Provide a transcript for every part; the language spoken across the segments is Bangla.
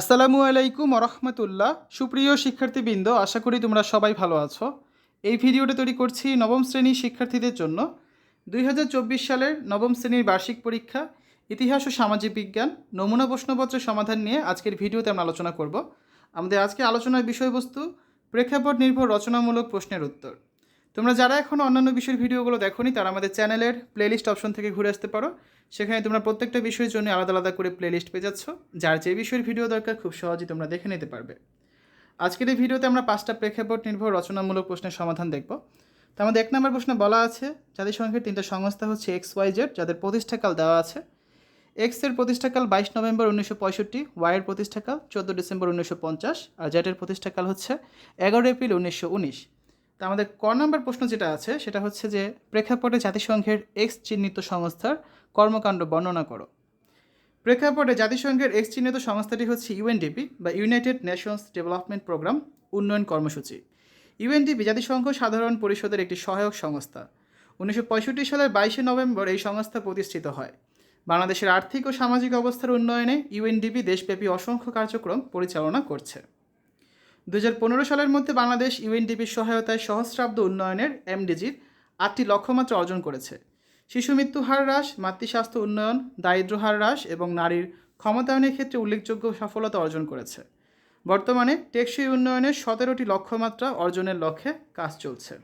আসসালামু আলাইকুম রহমতুল্লাহ সুপ্রিয় শিক্ষার্থীবৃন্দ, আশা করি তোমরা সবাই ভালো আছো। এই ভিডিওটা তৈরি করছি নবম শ্রেণির শিক্ষার্থীদের জন্য। দুই হাজার চব্বিশ সালের নবম শ্রেণির বার্ষিক পরীক্ষা, ইতিহাস ও সামাজিক বিজ্ঞান, নমুনা প্রশ্নপত্রের সমাধান নিয়ে আজকের ভিডিওতে আমরা আলোচনা করব। আমাদের আজকে আলোচনার বিষয়বস্তু, প্রেক্ষাপট নির্ভর রচনামূলক প্রশ্নের উত্তর। তোমরা যারা এখন অন্যান্য বিষয়ের ভিডিওগুলো দেখোনি, তারা আমাদের চ্যানেলের প্লেলিস্ট অপশন থেকে ঘুরে আসতে পারো। সেখানে তোমরা প্রত্যেকটা বিষয়ের জন্য আলাদা আলাদা করে প্লেলিস্ট পেয়ে যাচ্ছ। যার যে বিষয়ের ভিডিও দরকার, খুব সহজেই তোমরা দেখে নিতে পারবে। আজকের এই ভিডিওতে আমরা পাঁচটা প্রেক্ষাপট নির্ভর রচনামূলক প্রশ্নের সমাধান দেখব। তো আমাদের এক নম্বর প্রশ্ন বলা আছে জাতিসংঘের তিনটা সংস্থা হচ্ছে এক্স ওয়াই জেড যাদের প্রতিষ্ঠাকাল দেওয়া আছে। এক্সের প্রতিষ্ঠাকাল বাইশ নভেম্বর উনিশশো পঁয়ষট্টি ওয়াই এর প্রতিষ্ঠাকাল চোদ্দ ডিসেম্বর উনিশশো পঞ্চাশ, আর জেডের প্রতিষ্ঠাকাল হচ্ছে এগারো এপ্রিল উনিশশো উনিশ। আমাদের ক নম্বর প্রশ্ন যেটা আছে, সেটা হচ্ছে যে, প্রেক্ষাপটে জাতিসংঘের এক্স চিহ্নিত সংস্থার কর্মকাণ্ড বর্ণনা করো। প্রেক্ষাপটে জাতিসংঘের এক্স চিহ্নিত সংস্থাটি হচ্ছে ইউএনডিপি বা ইউনাইটেড নেশনস ডেভেলপমেন্ট প্রোগ্রাম উন্নয়ন কর্মসূচি। ইউএনডিপি জাতিসংঘ সাধারণ পরিষদের একটি সহায়ক সংস্থা। উনিশশো পঁয়ষট্টি সালের বাইশে নভেম্বর এই সংস্থা প্রতিষ্ঠিত হয়। বাংলাদেশের আর্থিক ও সামাজিক অবস্থার উন্নয়নে ইউএনডিপি দেশব্যাপী অসংখ্য কার্যক্রম পরিচালনা করছে। দু হাজার পনেরো সালের মধ্যে বাংলাদেশ ইউএনডিপির সহায়তায় সহস্রাব্দ উন্নয়নের এমডিজির আটটি লক্ষ্যমাত্রা অর্জন করেছে। শিশু মৃত্যু হার হ্রাস, মাতৃস্বাস্থ্য উন্নয়ন দারিদ্র্য হার হ্রাস এবং নারীর ক্ষমতায়নের ক্ষেত্রে উল্লেখযোগ্য সফলতা অর্জন করেছে। বর্তমানে টেকসই উন্নয়নের সতেরোটি লক্ষ্যমাত্রা অর্জনের লক্ষ্যে কাজ চলছে।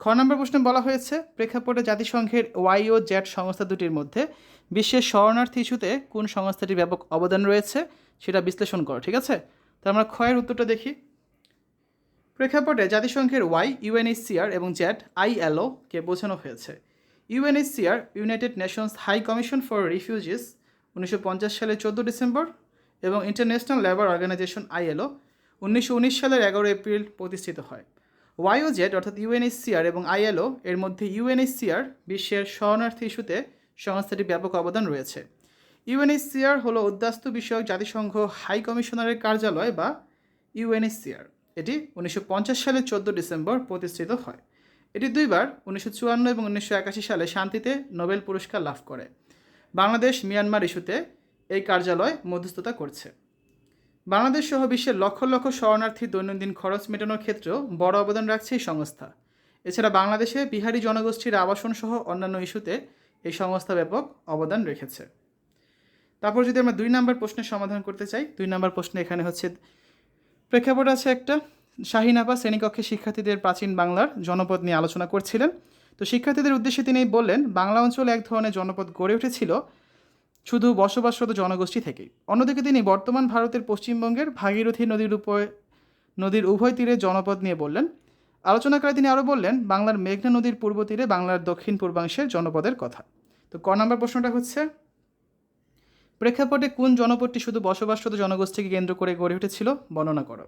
খ নম্বর প্রশ্নে বলা হয়েছে, প্রেক্ষাপটে জাতিসংঘের ওয়াই ও জেড সংস্থা দুটির মধ্যে বিশ্বের শরণার্থী ইস্যুতে কোন সংস্থাটির ব্যাপক অবদান রয়েছে সেটা বিশ্লেষণ করো, ঠিক আছে? তো আমরা ক্ষয়ের উত্তরটা দেখি। প্রেক্ষাপটে জাতিসংঘের ওয়াই ইউএনএইচসিআর এবং জেড আইএলও কে বোঝানো হয়েছে। UNHCR United Nations High Commission for refugees, উনিশশো সালের চোদ্দ ডিসেম্বর, এবং ইন্টারন্যাশনাল লেবার অর্গানাইজেশন আইএলও উনিশশো উনিশ সালের এগারো এপ্রিল প্রতিষ্ঠিত হয়। ওয়াইও জেড অর্থাৎ ইউএনএইচসিআর এবং আইএলও এর মধ্যে ইউএনএইচসিআর বিশ্বের শরণার্থী ইস্যুতে সংস্থাটির ব্যাপক অবদান রয়েছে। ইউএনএইচসিআর হলো উদ্বাস্তু বিষয়ক জাতিসংঘ হাই কমিশনারের কার্যালয় বা ইউএনএইচসিআর। এটি উনিশশো পঞ্চাশ সালের চোদ্দ ডিসেম্বর প্রতিষ্ঠিত হয়। এটি দুইবার, উনিশশো চুয়ান্ন এবং উনিশশো একাশি সালে শান্তিতে নোবেল পুরস্কার লাভ করে। বাংলাদেশ মিয়ানমার ইস্যুতে এই কার্যালয় মধ্যস্থতা করছে। বাংলাদেশ সহ বিশ্বের লক্ষ লক্ষ শরণার্থীর দৈনন্দিন খরচ মেটানোর ক্ষেত্রেও বড় অবদান রাখছে এই সংস্থা। এছাড়া বাংলাদেশে বিহারি জনগোষ্ঠীর আবাসন সহ অন্যান্য ইস্যুতে এই সংস্থা ব্যাপক অবদান রেখেছে। তারপর যদি আমরা দুই নম্বর প্রশ্নের সমাধান করতে চাই, দুই নম্বর প্রশ্নে এখানে হচ্ছে, প্রেক্ষাপট আছে একটা শাহিনাপা শ্রেণীকক্ষে শিক্ষার্থীদের প্রাচীন বাংলার জনপদ নিয়ে আলোচনা করছিলেন। তো শিক্ষার্থীদের উদ্দেশ্যে তিনি বললেন, বাংলা অঞ্চলে এক ধরনের জনপদ গড়ে উঠেছিল শুধু বসবাসরত জনগোষ্ঠী থেকেই। অন্যদিকে তিনি বর্তমান ভারতের পশ্চিমবঙ্গের ভাগীরথী নদীর উপরে, নদীর উভয় তীরে জনপদ নিয়ে বললেন। আলোচনাকালে তিনি আরও বললেন, বাংলার মেঘনা নদীর পূর্ব তীরে বাংলার দক্ষিণ পূর্বাংশের জনপদের কথা। তো ক নম্বর প্রশ্নটা হচ্ছে প্রেক্ষাপটে কোন জনপদটি শুধু বসবাসরত জনগোষ্ঠীকে কেন্দ্র করে গড়ে উঠেছিল, বর্ণনা করো।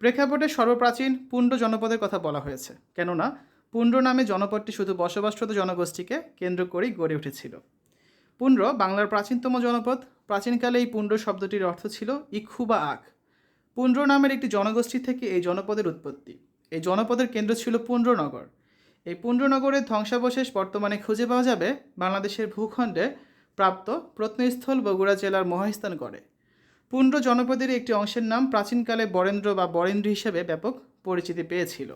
প্রেক্ষাপটে সর্বপ্রাচীন পুণ্ড জনপদের কথা বলা হয়েছে, কেননা পুণ্ড নামে জনপদটি শুধু বসবাসরত জনগোষ্ঠীকে কেন্দ্র করেই গড়ে উঠেছিল। পুণ্ড বাংলার প্রাচীনতম জনপদ, প্রাচীনকালে এই পুণ্ড শব্দটির অর্থ ছিল ইক্ষু বা আখ। পুণ্ড নামের একটি জনগোষ্ঠী থেকে এই জনপদের উৎপত্তি। এই জনপদের কেন্দ্র ছিল পুণ্ডনগর। এই পুণ্ডনগরের ধ্বংসাবশেষ বর্তমানে খুঁজে পাওয়া যাবে বাংলাদেশের ভূখণ্ডে প্রাপ্ত প্রত্নস্থল বগুড়া জেলার মহাস্থানগড়ে পুণ্ড জনপদের একটি অংশের নাম প্রাচীনকালে বরেন্দ্র বা বরেন্দ্র হিসেবে ব্যাপক পরিচিতি পেয়েছিল।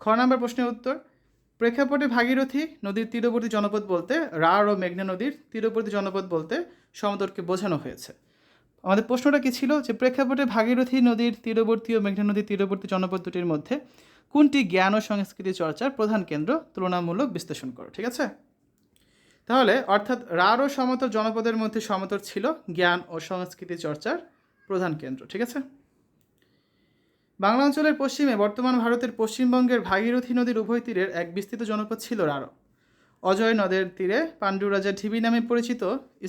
খ নম্বর প্রশ্নের উত্তর, প্রেক্ষাপটে ভাগীরথী নদীর তীরবর্তী জনপদ বলতে রাঢ় ও মেঘনা নদীর তীরবর্তী জনপদ বলতে সমুদ্রকে বোঝানো হয়েছে। আমাদের প্রশ্নটা কী ছিল যে প্রেক্ষাপটে ভাগীরথী নদীর তীরবর্তী ও মেঘনা নদীর তীরবর্তী জনপদ দুটির মধ্যে কোনটি জ্ঞান ও সংস্কৃতি চর্চার প্রধান কেন্দ্র তুলনামূলক বিশ্লেষণ করো, ঠিক আছে? তাহলে অর্থাৎ রাঢ় ও সমতর জনপদের মধ্যে সমতর ছিল জ্ঞান ও সংস্কৃতি চর্চার প্রধান কেন্দ্র, ঠিক আছে? বাংলা অঞ্চলের পশ্চিমে বর্তমান ভারতের পশ্চিমবঙ্গের ভাগীরথী নদীর উভয় তীরের এক বিস্তৃত জনপদ ছিল রাঢ়। অজয় নদের তীরে পাণ্ডু রাজা ঢিবি নামে পরিচিত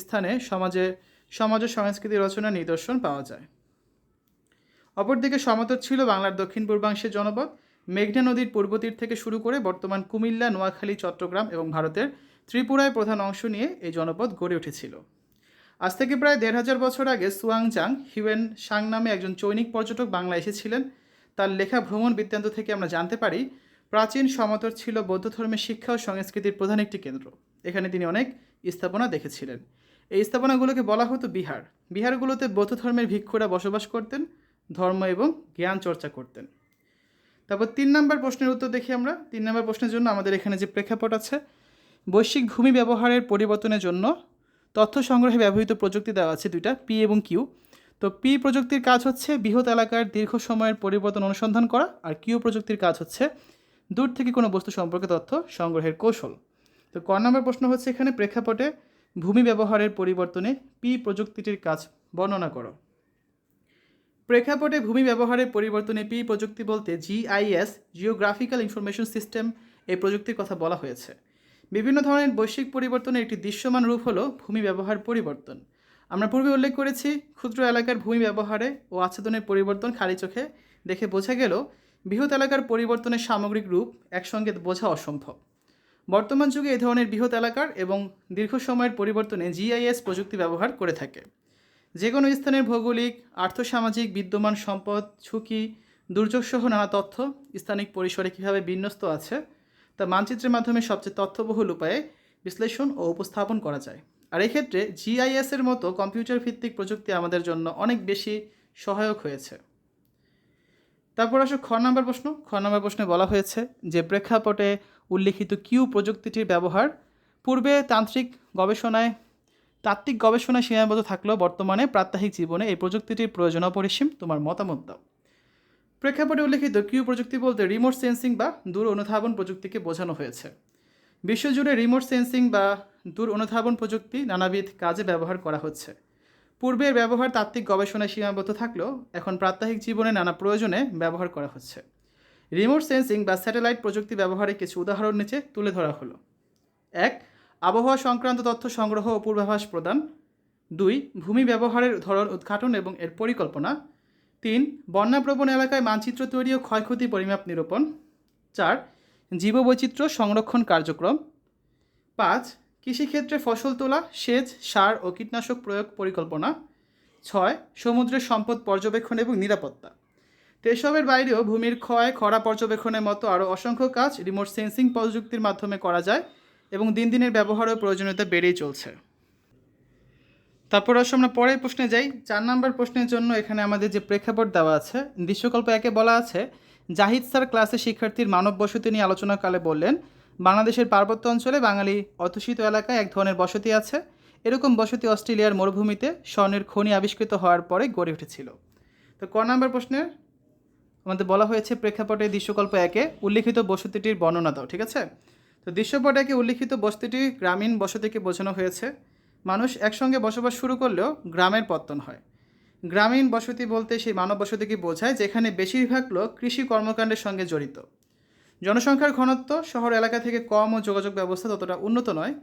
স্থানে সমাজে সমাজ ও সংস্কৃতি রচনার নিদর্শন পাওয়া যায়। অপরদিকে সমতর ছিল বাংলার দক্ষিণ পূর্বাংশের জনপদ। মেঘনা নদীর পূর্ব তীর থেকে শুরু করে বর্তমান কুমিল্লা, নোয়াখালী, চট্টগ্রাম এবং ভারতের ত্রিপুরায় প্রধান অংশ নিয়ে এই জনপদ গড়ে উঠেছিল। আজ থেকে প্রায় দেড় হাজার বছর আগে সুয়াংজাং হিউয়েন সাং নামে একজন চৈনিক পর্যটক বাংলা এসেছিলেন। তার লেখা ভ্রমণ বৃত্তান্ত থেকে আমরা জানতে পারি, প্রাচীন সমতর ছিল বৌদ্ধ ধর্মের শিক্ষা ও সংস্কৃতির প্রধান একটি কেন্দ্র। এখানে তিনি অনেক স্থাপনা দেখেছিলেন। এই স্থাপনাগুলোকে বলা হতো বিহার। বিহারগুলোতে বৌদ্ধ ধর্মের ভিক্ষুরা বসবাস করতেন, ধর্ম এবং জ্ঞান চর্চা করতেন। তারপর তিন নম্বর প্রশ্নের উত্তর দেখি আমরা। তিন নম্বর প্রশ্নের জন্য আমাদের এখানে যে প্রেক্ষাপট আছে বৈশ্বিক ভূমি ব্যবহারের পরিবর্তনের জন্য তথ্য সংগ্রহে ব্যবহৃত প্রযুক্তি দেওয়া আছে দুইটা পি এবং কিউ তো পি প্রযুক্তির কাজ হচ্ছে বৃহৎ এলাকার দীর্ঘ সময়ের পরিবর্তন অনুসন্ধান করা আর কিউ প্রযুক্তির কাজ হচ্ছে দূর থেকে কোনো বস্তু সম্পর্কে তথ্য সংগ্রহের কৌশল। তো ক নম্বর প্রশ্ন হচ্ছে এখানে প্রেক্ষাপটে ভূমি ব্যবহারের পরিবর্তনে পি প্রযুক্তিটির কাজ বর্ণনা করো। প্রেক্ষাপটে ভূমি ব্যবহারের পরিবর্তনে পি প্রযুক্তি বলতে জিআইএস জিওগ্রাফিক্যাল ইনফরমেশন সিস্টেম এই প্রযুক্তির কথা বলা হয়েছে। বিভিন্ন ধরনের বৈশ্বিক পরিবর্তনের একটি দৃশ্যমান রূপ হলো ভূমি ব্যবহার পরিবর্তন। আমরা পূর্বে উল্লেখ করেছি, ক্ষুদ্র এলাকার ভূমি ব্যবহারে ও আচ্ছাদনের পরিবর্তন খালি চোখে দেখে বোঝা গেল, বৃহৎ এলাকার পরিবর্তনের সামগ্রিক রূপ একসঙ্গে বোঝা অসম্ভব। বর্তমান যুগে এই ধরনের বৃহৎ এলাকার এবং দীর্ঘ সময়ের পরিবর্তনে জিআইএস প্রযুক্তি ব্যবহার করে থাকে। যে কোনো স্থানের ভৌগোলিক, আর্থসামাজিক, বিদ্যমান সম্পদ, ঝুঁকি, দুর্যোগসহ নানা তথ্য স্থানিক পরিসরে কীভাবে বিন্যস্ত আছে তা মানচিত্রের মাধ্যমে সবচেয়ে তথ্যবহুল উপায়ে বিশ্লেষণ ও উপস্থাপন করা যায়। আর এক্ষেত্রে জিআইএস এর মতো কম্পিউটার ভিত্তিক প্রযুক্তি আমাদের জন্য অনেক বেশি সহায়ক হয়েছে। তারপর আসো খ নম্বর প্রশ্ন। খ নম্বর প্রশ্নে বলা হয়েছে যে, প্রেক্ষাপটে উল্লিখিত কিউ প্রযুক্তিটির ব্যবহার পূর্বে তান্ত্রিক গবেষণায়, তাত্ত্বিক গবেষণায় সীমাবদ্ধ থাকলেও বর্তমানে প্রাত্যহিক জীবনে এই প্রযুক্তিটির প্রয়োজন অপরিসীম। তোমার মতামত দাও। প্রেক্ষাপটে উল্লেখিত কিউ প্রযুক্তি বলতে রিমোট সেন্সিং বা দূর অনুধাবন প্রযুক্তিকে বোঝানো হয়েছে। বিশ্বজুড়ে রিমোট সেন্সিং বা দূর অনুধাবন প্রযুক্তি নানাবিধ কাজে ব্যবহার করা হচ্ছে। পূর্বের ব্যবহার তাত্ত্বিক গবেষণায় সীমাবদ্ধ থাকলেও এখন প্রাত্যহিক জীবনে নানা প্রয়োজনে ব্যবহার করা হচ্ছে। রিমোট সেন্সিং বা স্যাটেলাইট প্রযুক্তি ব্যবহারে কিছু উদাহরণ নিচে তুলে ধরা হলো। এক, আবহাওয়া সংক্রান্ত তথ্য সংগ্রহ ও পূর্বাভাস প্রদান। দুই, ভূমি ব্যবহারের ধরন উদ্ঘাটন এবং এর পরিকল্পনা। তিন, বন্যাপ্রবণ এলাকায় মানচিত্র তৈরি ও ক্ষয়ক্ষতি পরিমাপ নিরূপণ। চার, জীববৈচিত্র্য সংরক্ষণ কার্যক্রম। পাঁচ, কৃষিক্ষেত্রে ফসল তোলা, সেচ, সার ও কীটনাশক প্রয়োগ পরিকল্পনা। ছয়, সমুদ্রের সম্পদ পর্যবেক্ষণ এবং নিরাপত্তা। তো এসবের বাইরেও ভূমির ক্ষয়, খরা পর্যবেক্ষণের মতো আরও অসংখ্য কাজ রিমোট সেন্সিং প্রযুক্তির মাধ্যমে করা যায় এবং দিন দিনের ব্যবহার ও প্রয়োজনীয়তা বেড়েই চলছে। তারপর আসলে আমরা পরের প্রশ্নে যাই। চার নম্বর প্রশ্নের জন্য এখানে আমাদের যে প্রেক্ষাপট দেওয়া আছে, দৃশ্যকল্প একে বলা আছে। জাহিদ স্যার ক্লাসে শিক্ষার্থীর মানব বসতি নিয়ে আলোচনাকালে বললেন, বাংলাদেশের পার্বত্য অঞ্চলে বাঙালি অধ্যুষিত এলাকায় এক ধরনের বসতি আছে। এরকম বসতি অস্ট্রেলিয়ার মরুভূমিতে স্বর্ণের খনি আবিষ্কৃত হওয়ার পরে গড়ে উঠেছিল। তো ক নম্বর প্রশ্নের? আমাদের বলা হয়েছে প্রেক্ষাপটে দৃশ্যকল্প একে উল্লিখিত বসতিটির বর্ণনা দাও, ঠিক আছে? তো দৃশ্যপট একে উল্লিখিত বসতিটি গ্রামীণ বসতিকে বোঝানো হয়েছে। মানুষ একসঙ্গে বসবাস শুরু করলেও গ্রামের পত্তন হয়। গ্রামীণ বসতি বলতে সেই মানব বসতিকে বোঝায় যেখানে বেশিরভাগ লোক কৃষি কর্মকাণ্ডের সঙ্গে জড়িত। জনসংখ্যার ঘনত্ব শহর এলাকা থেকে কম ও যোগাযোগ ব্যবস্থা ততটা উন্নত নয়।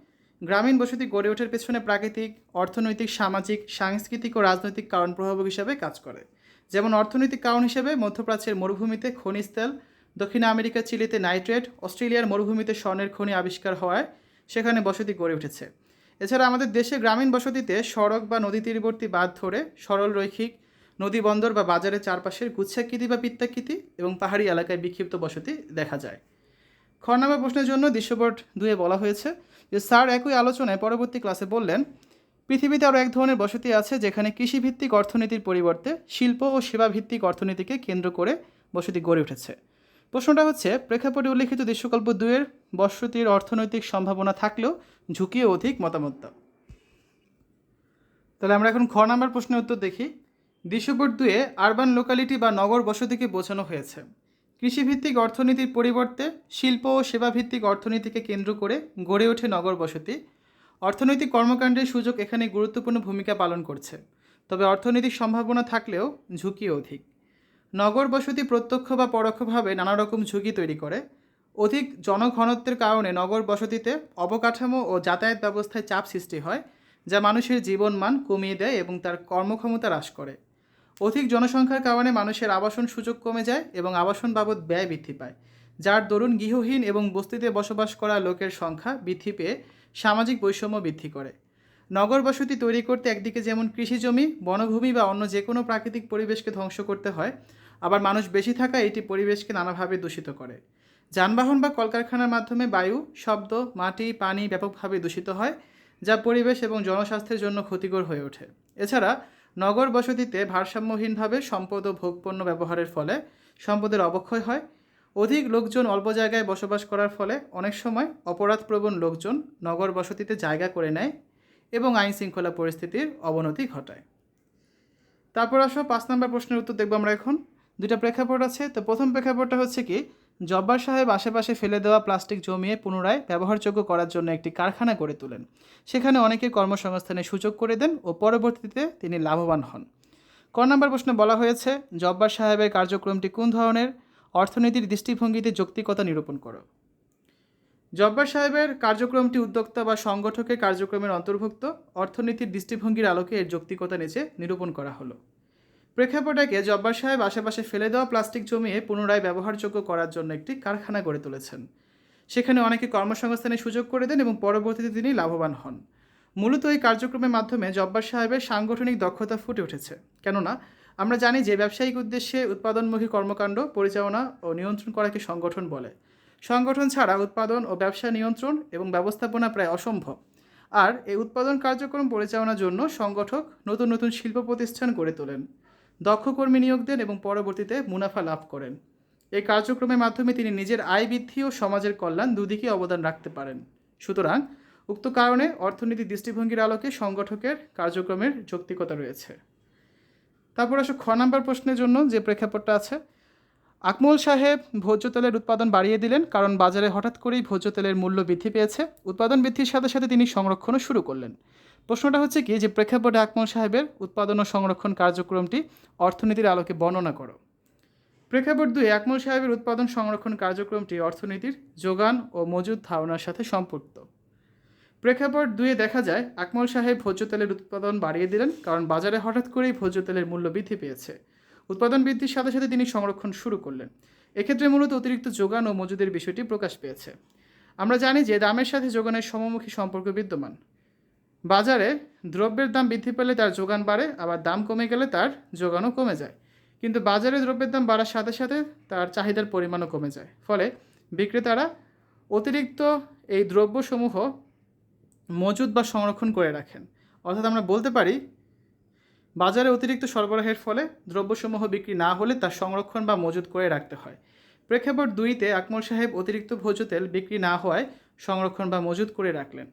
গ্রামীণ বসতি গড়ে ওঠার পেছনে প্রাকৃতিক, অর্থনৈতিক, সামাজিক, সাংস্কৃতিক ও রাজনৈতিক কারণ প্রভাবক হিসাবে কাজ করে। যেমন অর্থনৈতিক কারণ হিসেবে মধ্যপ্রাচ্যের মরুভূমিতে খনিজ তেল, দক্ষিণ আমেরিকা, চিলিতে নাইট্রেট, অস্ট্রেলিয়ার মরুভূমিতে স্বর্ণের খনি আবিষ্কার হওয়ায় সেখানে বসতি গড়ে উঠেছে। এছাড়া আমাদের দেশে গ্রামীণ বসতিতে সড়ক বা নদী তীরবর্তী বাঁধ ধরে সরল রৈখিক নদী বন্দর বা বাজারের চারপাশের গুচ্ছাকৃতি বা পিত্তাকৃতি এবং পাহাড়ি এলাকায় বিক্ষিপ্ত বসতি দেখা যায়। খ প্রশ্নের জন্য দৃশ্যপট দুয়ে বলা হয়েছে যে স্যার একই আলোচনায় পরবর্তী ক্লাসে বললেন, পৃথিবীতে আরও এক ধরনের বসতি আছে যেখানে কৃষিভিত্তিক অর্থনীতির পরিবর্তে শিল্প ও সেবাভিত্তিক অর্থনীতিকে কেন্দ্র করে বসতি গড়ে উঠেছে। প্রশ্নটা হচ্ছে, প্রেক্ষাপটে উল্লিখিত দৃশ্যকল্প দুয়ের বসতির অর্থনৈতিক সম্ভাবনা থাকলেও ঝুঁকিও অধিক মতামত তাহলে আমরা এখন খ নাম্বার প্রশ্নের উত্তর দেখি। দৃশ্যপট দুয়ে আরবান লোকালিটি বা নগর বসতিকে বোঝানো হয়েছে। কৃষিভিত্তিক অর্থনীতির পরিবর্তে শিল্প ও সেবাভিত্তিক অর্থনীতিকে কেন্দ্র করে গড়ে ওঠে নগর বসতি। অর্থনৈতিক কর্মকাণ্ডের সুযোগ এখানে গুরুত্বপূর্ণ ভূমিকা পালন করছে। তবে অর্থনৈতিক সম্ভাবনা থাকলেও ঝুঁকি অধিক। নগর বসতি প্রত্যক্ষ বা পরোক্ষভাবে নানা রকম ঝুঁকি তৈরি করে। অধিক জনঘনত্বের কারণে নগর বসতিতে অবকাঠামো ও যাতায়াত ব্যবস্থায় চাপ সৃষ্টি হয়, যা মানুষের জীবনমান কমিয়ে দেয় এবং তার কর্মক্ষমতা হ্রাস করে। অধিক জনসংখ্যার কারণে মানুষের আবাসন সুযোগ কমে যায় এবং আবাসন বাবদ ব্যয় বৃদ্ধি পায়, যার দরুন গৃহহীন এবং বস্তিতে বসবাস করা লোকের সংখ্যা বৃদ্ধি পেয়ে সামাজিক বৈষম্য বৃদ্ধি করে। নগর বসতি তৈরি করতে একদিকে যেমন কৃষিজমি বনভূমি বা অন্য যে কোনো প্রাকৃতিক পরিবেশকে ধ্বংস করতে হয় আবার মানুষ বেশি থাকা এটি পরিবেশকে নানাভাবে দূষিত করে। যানবাহন বা কলকারখানার মাধ্যমে বায়ু, শব্দ, মাটি, পানি ব্যাপকভাবে দূষিত হয়, যা পরিবেশ এবং জনস্বাস্থ্যের জন্য ক্ষতিকর হয়ে ওঠে। এছাড়া, নগর বসতিতে ভারসাম্যহীনভাবে সম্পদ ও ভোগপণ্য ব্যবহারের ফলে সম্পদের অবক্ষয় হয়। অধিক লোকজন অল্প জায়গায় বসবাস করার ফলে অনেক সময় অপরাধপ্রবণ লোকজন নগর বসতিতে জায়গা করে নেয় এবং আইন শৃঙ্খলা পরিস্থিতির অবনতি ঘটায়। তারপর আসো পাঁচ নম্বর প্রশ্নের উত্তর দেখব আমরা এখন। দুটা প্রেক্ষাপট আছে। তো প্রথম প্রেক্ষাপটটা হচ্ছে কি, জব্বার সাহেব আশেপাশে ফেলে দেওয়া প্লাস্টিক জমিয়ে পুনরায় ব্যবহারযোগ্য করার জন্য একটি কারখানা গড়ে তোলেন। সেখানে অনেকে কর্মসংস্থানের সুযোগ করে দেন ও পরবর্তীতে তিনি লাভবান হন। ক নম্বর প্রশ্নে বলা হয়েছে, জব্বার সাহেবের কার্যক্রমটি কোন ধরনের? অর্থনীতির দৃষ্টিভঙ্গিতে যৌক্তিকতা নিরূপণ করো। জব্বার সাহেবের কার্যক্রমটি উদ্যোক্তা বা সংগঠকের কার্যক্রমের অন্তর্ভুক্ত। অর্থনীতির দৃষ্টিভঙ্গির আলোকে এর যৌক্তিকতা নিচে নিরূপণ করা হলো। প্রেক্ষাপটকে জব্বার সাহেব আশেপাশে ফেলে দেওয়া প্লাস্টিক জমিয়ে পুনরায় ব্যবহারযোগ্য করার জন্য একটি কারখানা গড়ে তুলেছেন। সেখানে অনেকে কর্মসংস্থানের সুযোগ করে দেন এবং পরবর্তীতে তিনি লাভবান হন। মূলত এই কার্যক্রমের মাধ্যমে জব্বার সাহেবের সাংগঠনিক দক্ষতা ফুটে উঠেছে। কেননা, আমরা জানি যে ব্যবসায়িক উদ্দেশ্যে উৎপাদনমুখী কর্মকাণ্ড পরিচালনা ও নিয়ন্ত্রণ করাকে সংগঠন বলে। সংগঠন ছাড়া উৎপাদন ও ব্যবসা নিয়ন্ত্রণ এবং ব্যবস্থাপনা প্রায় অসম্ভব। আর এই উৎপাদন কার্যক্রম পরিচালনার জন্য সংগঠক নতুন নতুন শিল্প প্রতিষ্ঠান গড়ে তোলেন। দক্ষ কর্মী নিয়োগ দেন এবং পরবর্তীতে মুনাফা লাভ করেন। এই কার্যক্রমের মাধ্যমে তিনি নিজের আয় বৃদ্ধি ও সমাজের কল্যাণ দুদিকে অবদান রাখতে পারেন। সুতরাং, উক্ত কারণে অর্থনীতি দৃষ্টিভঙ্গির আলোকে সংগঠকের কার্যক্রমের যৌক্তিকতা রয়েছে। তারপর আসো খ নাম্বার প্রশ্নের জন্য যে প্রেক্ষাপটটা আছে। আকমল সাহেব ভোজ্য তেলের উৎপাদন বাড়িয়ে দিলেন কারণ বাজারে হঠাৎ করেই ভোজ্য তেলের মূল্য বৃদ্ধি পেয়েছে। উৎপাদন বৃদ্ধির সাথে সাথে তিনি সংরক্ষণও শুরু করলেন। প্রশ্নটা হচ্ছে কি যে প্রেক্ষাপটে আকমল সাহেবের উৎপাদন ও সংরক্ষণ কার্যক্রমটি অর্থনীতির আলোকে বর্ণনা করো। প্রেক্ষাপট দুই, আকমল সাহেবের উৎপাদন সংরক্ষণ কার্যক্রমটি অর্থনীতির যোগান ও মজুদ ধারণার সাথে সম্পৃক্ত প্রেক্ষাপট দুয়ে দেখা যায়, আকমল সাহেব ভোজ্য তেলের উৎপাদন বাড়িয়ে দিলেন কারণ বাজারে হঠাৎ করেই ভোজ্য তেলের মূল্য বৃদ্ধি পেয়েছে। উৎপাদন বৃদ্ধির সাথে সাথে তিনি সংরক্ষণ শুরু করলেন। এক্ষেত্রে মূলত অতিরিক্ত যোগান ও মজুদের বিষয়টি প্রকাশ পেয়েছে। আমরা জানি যে দামের সাথে যোগানের সমমুখী সম্পর্ক বিদ্যমান। বাজারে দ্রব্যের দাম বৃদ্ধি পেলে তার যোগান বাড়ে, আবার দাম কমে গেলে তার যোগানও কমে যায়। কিন্তু বাজারে দ্রব্যের দাম বাড়ার সাথে সাথে তার চাহিদার পরিমাণও কমে যায়। ফলে বিক্রেতারা অতিরিক্ত এই দ্রব্যসমূহ মজুদ বা সংরক্ষণ করে রাখেন। অর্থাৎ আমরা বলতে পারি, বাজারে অতিরিক্ত সরবরাহের ফলে দ্রব্যসমূহ বিক্রি না হলে তা সংরক্ষণ বা মজুদ করে রাখতে হয়। প্রেক্ষাপট দুইতে আকমল সাহেব অতিরিক্ত ভোজ্য তেল বিক্রি না হওয়ায় সংরক্ষণ বা মজুদ করে রাখলেন।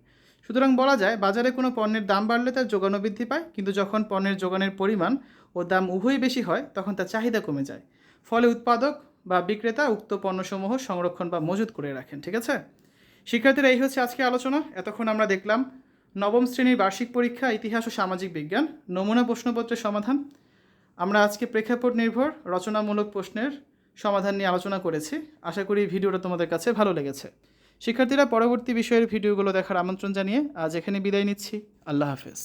সুতরাং বলা যায়, বাজারে কোনো পণ্যের দাম বাড়লে তার যোগানও বৃদ্ধি পায়, কিন্তু যখন পণ্যের যোগানের পরিমাণ ও দাম উভয়ই বেশি হয়, তখন তার চাহিদা কমে যায়। ফলে উৎপাদক বা বিক্রেতা উক্ত পণ্যসমূহ সংরক্ষণ বা মজুদ করে রাখেন, ঠিক আছে? শিক্ষার্থীরা, এই হচ্ছে আজকে আলোচনা। এতক্ষণ আমরা দেখলাম নবম শ্রেণির বার্ষিক পরীক্ষা, ইতিহাস ও সামাজিক বিজ্ঞান, নমুনা প্রশ্নপত্রের সমাধান। আমরা আজকে প্রেক্ষাপট নির্ভর, রচনামূলক প্রশ্নের সমাধান নিয়ে আলোচনা করেছি। আশা করি ভিডিওটা তোমাদের কাছে ভালো লেগেছে। শিক্ষার্থীরা পরবর্তী বিষয়ের ভিডিওগুলো দেখার আমন্ত্রণ জানিয়ে আজ এখানে বিদায় নিচ্ছি। আল্লাহ হাফেজ।